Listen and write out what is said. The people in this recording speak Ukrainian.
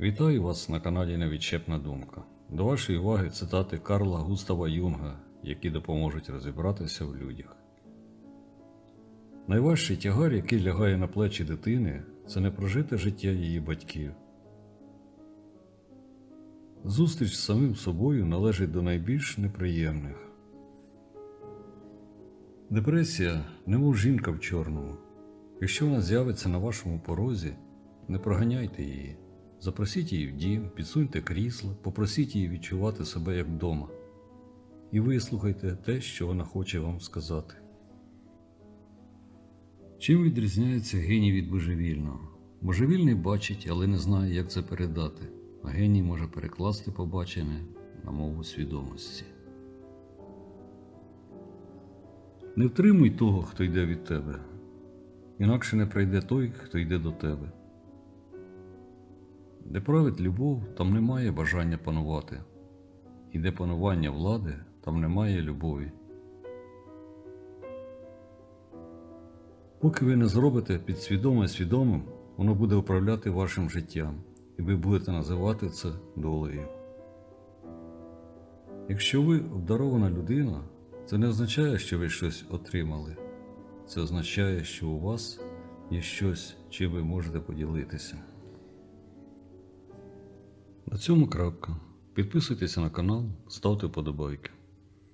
Вітаю вас на каналі Невідчепна думка. До вашої уваги цитати Карла Густава Юнга, які допоможуть розібратися в людях. Найважчий тягар, який лягає на плечі дитини, це не прожите життя її батьків. Зустріч з самим собою належить до найбільш неприємних. Депресія, немов жінка в чорному. Якщо вона з'явиться на вашому порозі, не проганяйте її. Запросіть її в дім, підсуньте крісло, попросіть її відчувати себе як вдома. І вислухайте те, що вона хоче вам сказати. Чим відрізняється геній від божевільного? Божевільний бачить, але не знає, як це передати, а геній може перекласти побачене на мову свідомості. Не втримуй того, хто йде від тебе, інакше не прийде той, хто йде до тебе. Де править любов, там немає бажання панувати, і де панування влади, там немає любові. Поки ви не зробите підсвідоме свідомим, воно буде управляти вашим життям, і ви будете називати це долею. Якщо ви обдарована людина, це не означає, що ви щось отримали. Це означає, що у вас є щось, чим ви можете поділитися. На цьому крапка. Підписуйтеся на канал, ставте вподобайки.